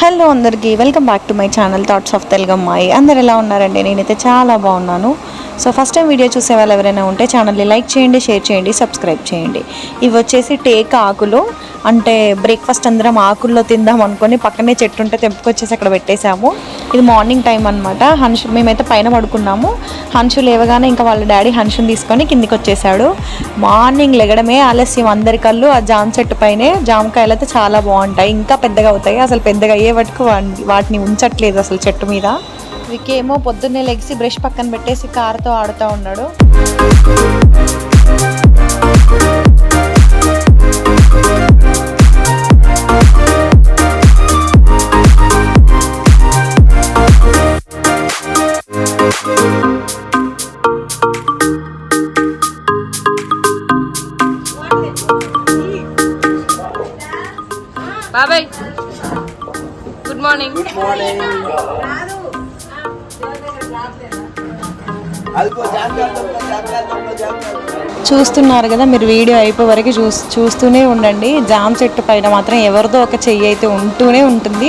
Hello అందరికీ welcome back to my channel thoughts of తెలుగమ్మాయి అందరు ఎలా ఉన్నారండి? నేనైతే చాలా బాగున్నాను. సో ఫస్ట్ టైం వీడియో చూసే వాళ్ళు ఎవరైనా ఉంటే ఛానల్ని లైక్ చేయండి షేర్ చేయండి సబ్స్క్రైబ్ చేయండి. ఇవి వచ్చేసి టేక్ ఆకులు. అంటే బ్రేక్ఫాస్ట్ అందరం ఆకుల్లో తిందాం అనుకొని పక్కనే చెట్టు ఉంటే తెంపుకొచ్చేసి అక్కడ పెట్టేశాము. ఇది మార్నింగ్ టైం అనమాట హన్షు మేమైతే పైన పడుకున్నాము. హన్షు లేవగానే ఇంకా వాళ్ళ డాడీ హన్షుని తీసుకొని కిందికి వచ్చేసాడు మార్నింగ్ లెగడమే ఆలస్యం. అందరి కళ్ళు ఆ జామ చెట్టు పైనే. జామకాయలు అయితే చాలా బాగుంటాయి. ఇంకా పెద్దగా అవుతాయి. అసలు పెద్దగా అయ్యే వరకు వా- వాటిని ఉంచట్లేదు అసలు చెట్టు మీద. వికేమో పొద్దున్నే లెగిసి బ్రష్ పక్కన పెట్టేసి కారుతో ఆడుతూ ఉన్నాడు. చూస్తున్నారు కదా మీరు వీడియో అయిపోయే వరకు చూ చూస్తూనే ఉండండి. జామ చెట్టు పైన మాత్రం ఎవరిదో ఒక చెయ్యి అయితే ఉంటూనే ఉంటుంది.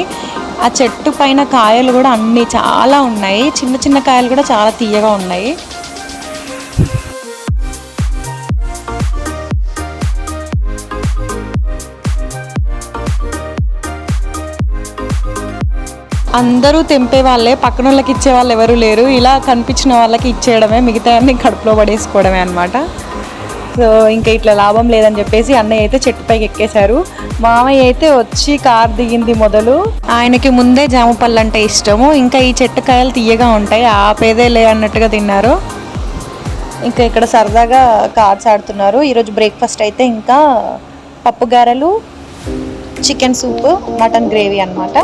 ఆ చెట్టు పైన కాయలు కూడా అన్ని చాలా ఉన్నాయి. చిన్న చిన్న కాయలు కూడా చాలా తీయగా ఉన్నాయి. అందరూ తెంపే వాళ్ళే పక్కన వాళ్ళకి ఇచ్చే వాళ్ళు ఎవరు లేరు. ఇలా కనిపించిన వాళ్ళకి ఇచ్చేయడమే మిగతా అన్ని కడుపులో పడేసుకోవడమే అనమాట సో ఇంకా ఇట్లా లాభం లేదని చెప్పేసి అన్నయ్య అయితే చెట్టు పైకి ఎక్కేశారు. మామయ్య అయితే వచ్చి కార్ దిగింది మొదలు. ఆయనకి ముందే జామ పళ్ళు అంటే ఇష్టము. ఇంకా ఈ చెట్టు కాయలు తీయగా ఉంటాయి ఆపేదే లే అన్నట్టుగా తిన్నారు. ఇంకా ఇక్కడ సరదాగా కార్స్ ఆడుతున్నారు. ఈరోజు బ్రేక్ఫాస్ట్ అయితే ఇంకా పప్పు గారెలు చికెన్ సూప్ మటన్ గ్రేవీ అనమాట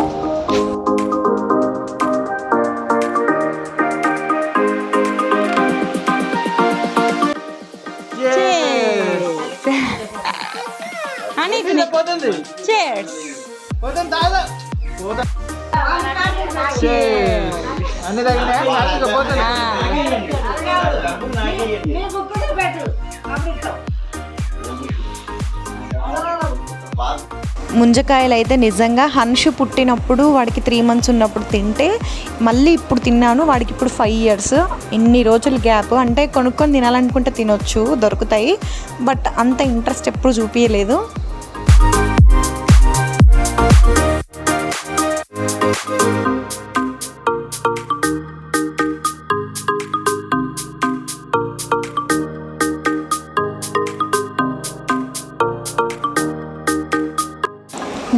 అన్నమాట అని Cheers. అన్ని తగినాయా పోతుంది ముంజకాయలు అయితే నిజంగా హన్షు పుట్టినప్పుడు వాడికి త్రీ మంత్స్ ఉన్నప్పుడు తింటే మళ్ళీ ఇప్పుడు తిన్నాను వాడికి ఇప్పుడు ఫైవ్ ఇయర్స్ ఇన్ని రోజులు గ్యాప్ అంటే కొనుక్కొని తినాలనుకుంటే తినొచ్చు దొరుకుతాయి. బట్ అంత ఇంట్రెస్ట్ ఎప్పుడు చూపించలేదు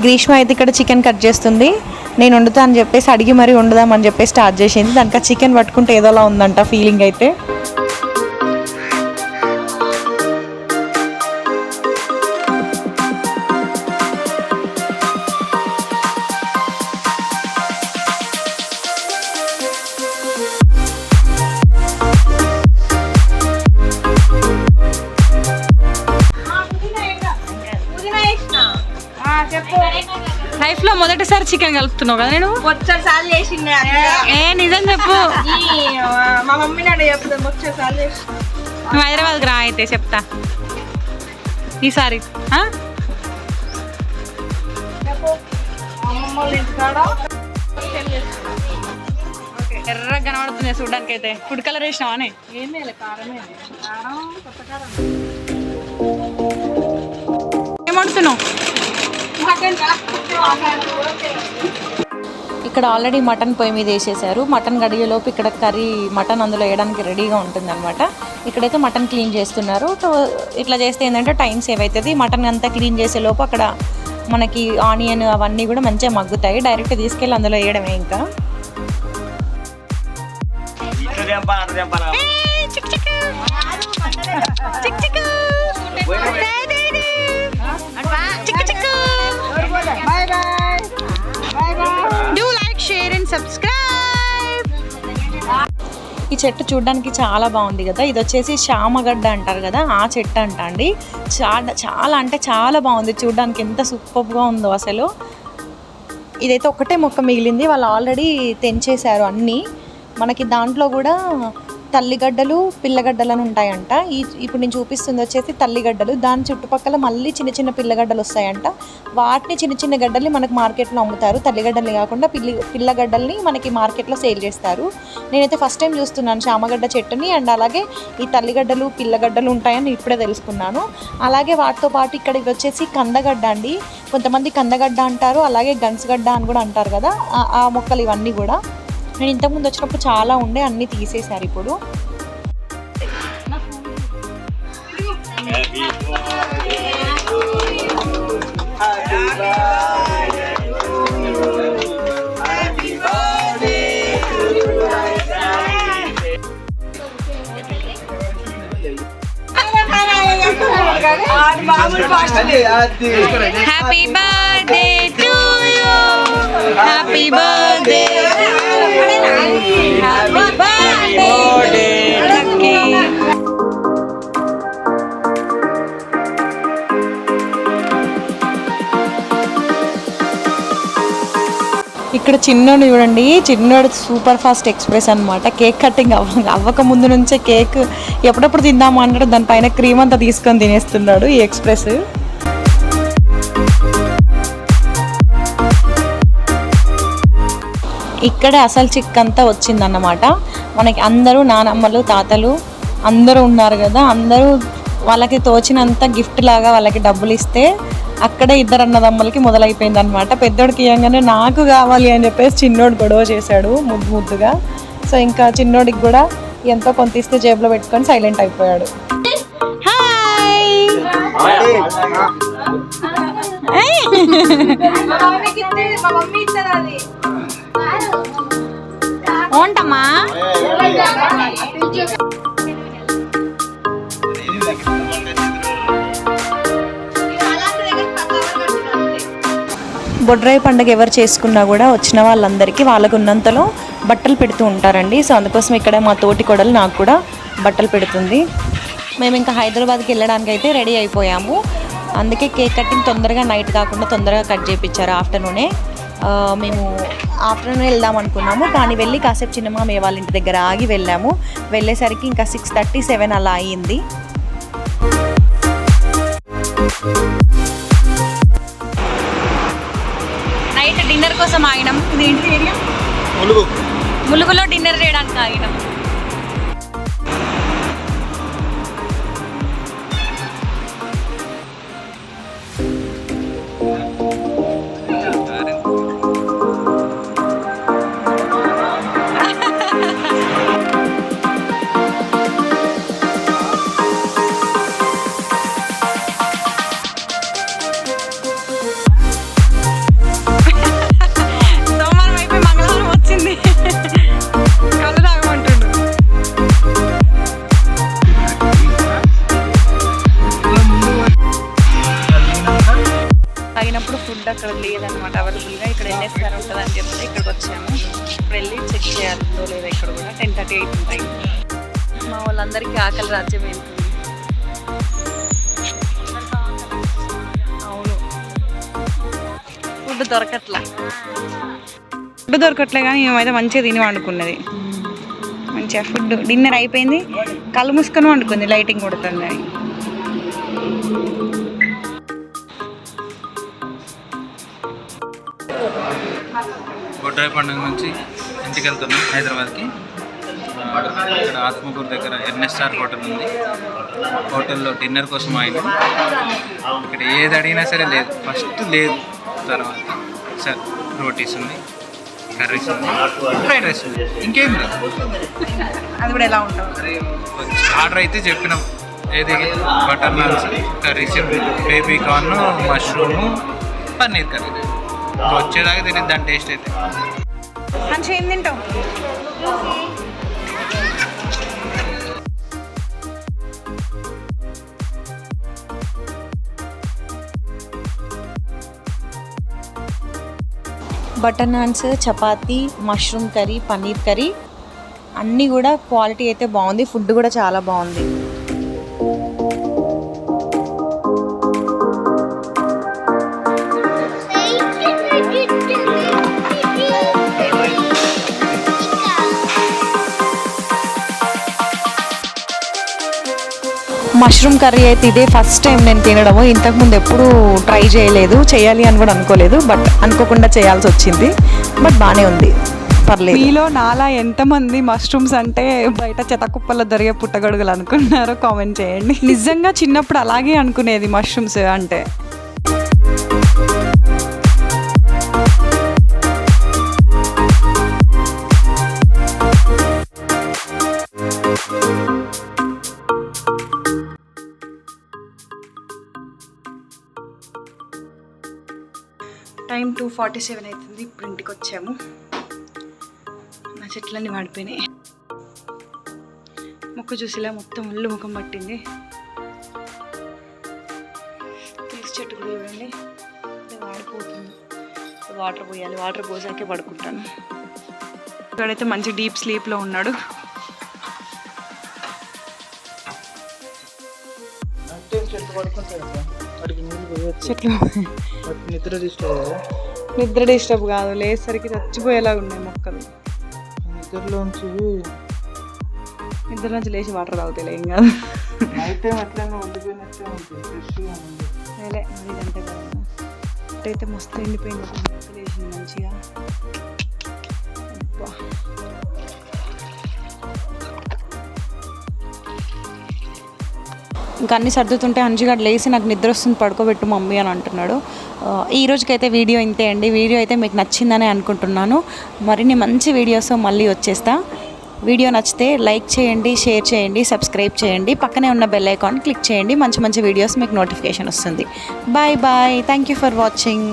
గ్రీష్మ అయితే ఇక్కడ చికెన్ కట్ చేస్తుంది. నేను వండుతా అని చెప్పేసి అడిగి మరీ వండుదామని చెప్పేసి స్టార్ట్ చేసింది. దానికి చికెన్ పట్టుకుంటే ఏదోలా ఉందంట ఫీలింగ్ అయితే. మొదటిసారి చికెన్ కలుపుతున్నావు కదా నేను? వచ్చేసారి చేసిండే ఏ నిజం చెప్పు. మా మమ్మీ నాడు వచ్చేసారి నువ్వు హైదరాబాద్కి రా అయితే చెప్తా. ఈసారి ఎర్రగా కనబడుతుంది చూడడానికి అయితే. ఫుడ్ కలర్ వేసినావా అని ఏమే కారమే కారం కొత్త కారం. ఏమంటున్నావు ఇక్కడ ఆల్రెడీ మటన్ పొయ్యి మీద వేసేసారు మటన్ గడిగేలోపు ఇక్కడ కర్రీ మటన్ అందులో వేయడానికి రెడీగా ఉంటుంది అనమాట ఇక్కడైతే మటన్ క్లీన్ చేస్తున్నారు. సో ఇట్లా చేస్తే ఏంటంటే టైం సేవ్ అవుతుంది. మటన్ అంతా క్లీన్ చేసే లోపు అక్కడ మనకి ఆనియన్ అవన్నీ కూడా మంచిగా మగ్గుతాయి. డైరెక్ట్ తీసుకెళ్ళి అందులో వేయడమే ఇంకా. సబ్స్క్రైబ్ ఈ చెట్టు చూడడానికి చాలా బాగుంది కదా. ఇది వచ్చేసి శామగడ్డ అంటారు కదా. ఆ చెట్టు అంట అండి. చాలా చాలా అంటే చాలా బాగుంది. చూడడానికి ఎంత సూపర్గా ఉందో అసలు. ఇదైతే ఒకటే మొక్క మిగిలింది. వాళ్ళు ఆల్రెడీ తెంచేశారు అన్నీ. మనకి దాంట్లో కూడా తల్లిగడ్డలు పిల్లగడ్డలు అని ఉంటాయంట. ఈ ఇప్పుడు నేను చూపిస్తుంది వచ్చేసి తల్లిగడ్డలు. దాని చుట్టుపక్కల మళ్ళీ చిన్న చిన్న పిల్లగడ్డలు వస్తాయంట. వాటిని చిన్న చిన్న గడ్డల్ని మనకు మార్కెట్లో అమ్ముతారు. తల్లిగడ్డల్ని కాకుండా పిల్లి పిల్లగడ్డల్ని మనకి మార్కెట్లో సేల్ చేస్తారు. నేనైతే ఫస్ట్ టైం చూస్తున్నాను చామగడ్డ చెట్టుని అండ్ అలాగే ఈ తల్లిగడ్డలు పిల్లగడ్డలు ఉంటాయని ఇప్పుడే తెలుసుకున్నాను. అలాగే వాటితో పాటు ఇక్కడ ఇవి వచ్చేసి కందగడ్డ అండి. కొంతమంది కందగడ్డ అంటారు అలాగే గన్స్గడ్డ అని కూడా అంటారు కదా. ఆ మొక్కలు ఇవన్నీ కూడా. నేను ఇంతకుముందు వచ్చినప్పుడు చాలా ఉండే అన్నీ తీసేశారు ఇప్పుడు. Happy birthday to you happy birthday ఇక్కడ చిన్నోడు చూడండి చిన్నోడు సూపర్ ఫాస్ట్ ఎక్స్ప్రెస్ అన్నమాట. కేక్ కటింగ్ అవ్వ అవ్వక ముందు నుంచే కేక్ ఎప్పుడప్పుడు తిందామా అన్నాడు దానిపైన క్రీమ్ అంతా తీసుకొని తినేస్తున్నాడు ఈ ఎక్స్ప్రెస్ ఇక్కడే అసలు చిక్ అంతా వచ్చిందన్నమాట. మనకి అందరూ నానమ్మలు తాతలు అందరూ ఉన్నారు కదా అందరూ వాళ్ళకి తోచినంత గిఫ్ట్ లాగా వాళ్ళకి డబ్బులు ఇస్తే అక్కడే ఇద్దరు అన్నదమ్ములకి మొదలైపోయింది అనమాట పెద్దోడికి ఇవ్వగానే నాకు కావాలి అని చెప్పేసి చిన్నోడు గొడవ చేశాడు ముద్దు ముద్దుగా. సో ఇంకా చిన్నోడికి కూడా ఎంతో కొంత ఇస్తే జేబులో పెట్టుకొని సైలెంట్ అయిపోయాడు. మా ఉంటమ్మా బొడ్రాయి పండుగ ఎవరు చేసుకున్నా కూడా వచ్చిన వాళ్ళందరికీ వాళ్ళకు ఉన్నంతలో బట్టలు పెడుతూ ఉంటారండి. సో అందుకోసం ఇక్కడ మా తోటి కొడలు నాకు కూడా బట్టలు పెడుతుంది. మేము ఇంకా హైదరాబాద్కి వెళ్ళడానికి అయితే రెడీ అయిపోయాము. అందుకే కేక్ కటింగ్ తొందరగా నైట్ కాకుండా తొందరగా కట్ చేయించారు ఆఫ్టర్నూనే. మేము ఆఫ్టర్నూన్ వెళ్దాం అనుకున్నాము. కానీ వెళ్ళి కాసేపు చిన్నమ్మ మే వాళ్ళ ఇంటి దగ్గర ఆగి వెళ్ళాము. వెళ్ళేసరికి ఇంకా సిక్స్ థర్టీ సెవెన్ అలా అయ్యింది నైట్ డిన్నర్ కోసం ఆగినాం ఇది ఏంటి ఏరియా? ములుగులో డిన్నర్ చేయడానికి ఆగినాం ఫుడ్ దొరకట్లా. ఫుడ్ దొరకట్లే కానీ మేమైతే మంచిగా తిని వండుకున్నది. మంచిగా ఫుడ్ డిన్నర్ అయిపోయింది. కళ్ళు మూసుకొని వండుకుంది లైటింగ్ కొడుతుంది అని బొడ్రాయి పండుగ నుంచి ఇంటికి వెళ్తున్నాం హైదరాబాద్కి. ఇక్కడ ఆత్మకూరు దగ్గర ఎన్ఎస్ఆర్ హోటల్ ఉంది. హోటల్లో డిన్నర్ కోసం ఆయన ఇక్కడ ఏది అడిగినా సరే లేదు. ఫస్ట్ లేదు. తర్వాత సరే రోటీస్ ఉంది కర్రీస్ ఉంది ఫ్రైడ్ రైస్ ఉంది ఇంకేం లేదు. అది కూడా ఎలా ఉంటుంది ఆర్డర్ అయితే చెప్పినాం. ఏది? Butter naans curries baby corn mushroom paneer curry. వచ్చేదాకా తెలియదు దాని టేస్ట్ అయితే. మంచిగా ఏం తింటావు? Butter naans chapati mushroom curry paneer curry. అన్నీ కూడా క్వాలిటీ అయితే బాగుంది. ఫుడ్ కూడా చాలా బాగుంది. మష్రూమ్ కర్రీ అయితే ఇదే ఫస్ట్ టైం నేను తినడము. ఇంతకుముందు ఎప్పుడూ ట్రై చేయలేదు. చేయాలి అని కూడా అనుకోలేదు. బట్ అనుకోకుండా చేయాల్సి వచ్చింది. బట్ బాగానే ఉంది. పర్లేదు. మీలో నాలా ఎంతమంది మష్రూమ్స్ అంటే బయట చెతకుప్పల్లో దొరికే పుట్టగొడుగులు అనుకున్నారో కామెంట్ చేయండి. నిజంగా చిన్నప్పుడు అలాగే అనుకునేది మష్రూమ్స్ అంటే. టైం ఫార్టీ సెవెన్ అవుతుంది ఇప్పుడు ఇంటికి వచ్చాము నా చెట్లన్నీ వాడిపోయినాయి మొక్క చూసిలా మొత్తం ఒళ్ళు ముఖం పట్టింది. తులసి చెట్టు కూడా చూడండి. వాడిపోతుంది వాటర్ పోయాలి. వాటర్ పోసాకే పడుకుంటాను. ఇక్కడైతే మంచి డీప్ స్లీప్లో ఉన్నాడు. చెట్లు నిద్ర తీసుకోవాలి నిద్ర డిస్టర్బ్ కాదు లేసరికి చచ్చిపోయేలాగా ఉన్నాయి మొక్కలు. నిద్రలోంచి నిద్ర నుంచి లేచి వాటర్ తాగుతాయి ఏం కాదు. నైట్ టైం ఎట్లయినా ఉండిపోయినట్టే ఉంటుంది ఫ్రెష్గా ఉంది. వేలే మరి ఇదంతే కదా. అయితే మస్తు ఎండిపోయింది. మంచిగా. ఇంకా అన్ని సర్దుతుంటే అంజుగాడు లేచి నాకు నిద్ర వస్తుంది పడుకోబెట్టు మమ్మీ అని అంటున్నాడు. ఈ రోజుకైతే వీడియో ఇంతే అండి. వీడియో అయితే మీకు నచ్చిందని అనుకుంటున్నాను. మరిన్ని మంచి వీడియోస్ మళ్ళీ వచ్చేస్తా. వీడియో నచ్చితే లైక్ చేయండి షేర్ చేయండి సబ్స్క్రైబ్ చేయండి. పక్కనే ఉన్న బెల్ ఐకాన్ క్లిక్ చేయండి. మంచి మంచి వీడియోస్ మీకు నోటిఫికేషన్ వస్తుంది. Bye bye. Thank you for watching.